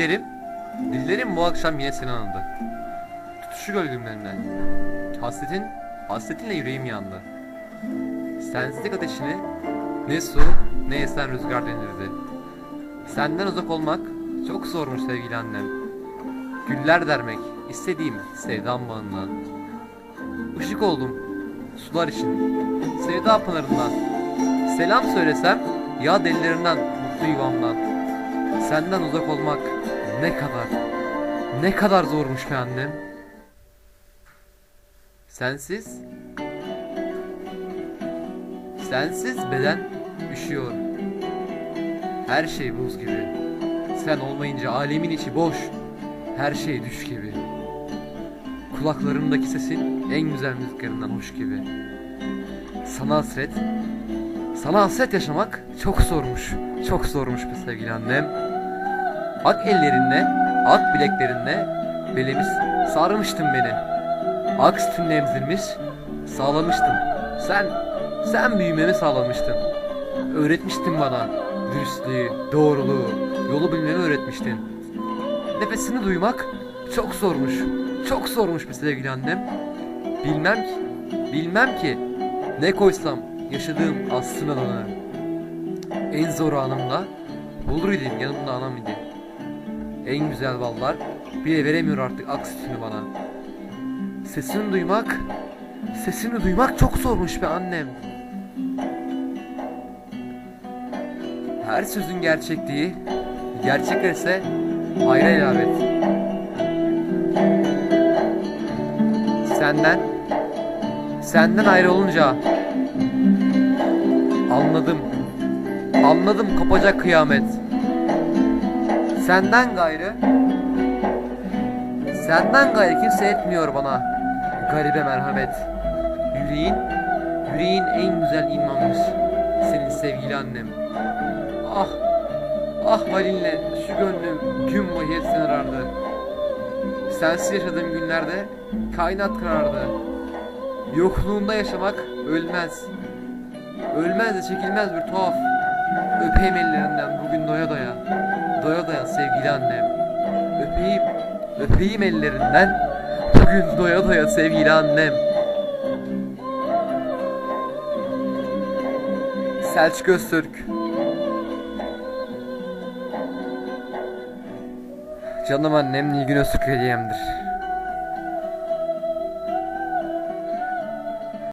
Dillerim, dillerim bu akşam yine seni andı. Tutuşu gölgemlerinden. Hasretin, hasretinle yüreğim yandı. Sensizlik ateşini ne su ne esen rüzgar denirdi. Senden uzak olmak çok zormuş sevgili annem. Güller dermek istediğim sevdam bağından. Işık oldum sular için, sevda pınarından. Selam söylesem ya dellerinden, mutlu yuvamdan. Senden uzak olmak ne kadar, ne kadar zormuş be annem. Sensiz, sensiz beden üşüyor. Her şey buz gibi. Sen olmayınca alemin içi boş. Her şey düş gibi. Kulaklarımdaki sesin en güzel müziklerinden hoş gibi. Sana hasret, sana hasret yaşamak çok zormuş. Çok zormuş be sevgili annem. Ak ellerinle, ak bileklerinle belimiz sarmıştın beni. Ak sütünle emzirmiş, sağlamıştın. Sen, sen büyümemi sağlamıştın. Öğretmiştin bana dürüstlüğü, doğruluğu, yolu bilmemi öğretmiştin. Nefesini duymak çok zormuş. Çok zormuş be sevgili annem. Bilmem ki, bilmem ki ne koysam yaşadığım aslın alanı. En zor anımda bulur idim yanımda anam idi. En güzel ballar bile veremiyor artık ak sütünü bana. Sesini duymak, sesini duymak çok zormuş be annem. Her sözün gerçekliği, gerçekler ise hayra ilabet. Senden, senden ayrı olunca anladım, anladım kopacak kıyamet. Senden gayrı, senden gayrı kimse etmiyor bana garibe merhamet. Yüreğin, yüreğin en güzel imanmış senin sevgili annem. Ah, ah halinle şu gönlüm gün boyu arardı. Sensiz yaşadığım günlerde kainat karardı. Yokluğunda yaşamak ölmez. Ölmez de çekilmez bir tuhaf. Öpeyim ellerinden bugün doya doya. Doya doya sevgili annem. Öpeyim, öpeyim ellerinden bugün doya doya sevgili annem. Selçuk Öztürk Canım annem Nilgün Öztürk hediyemdir.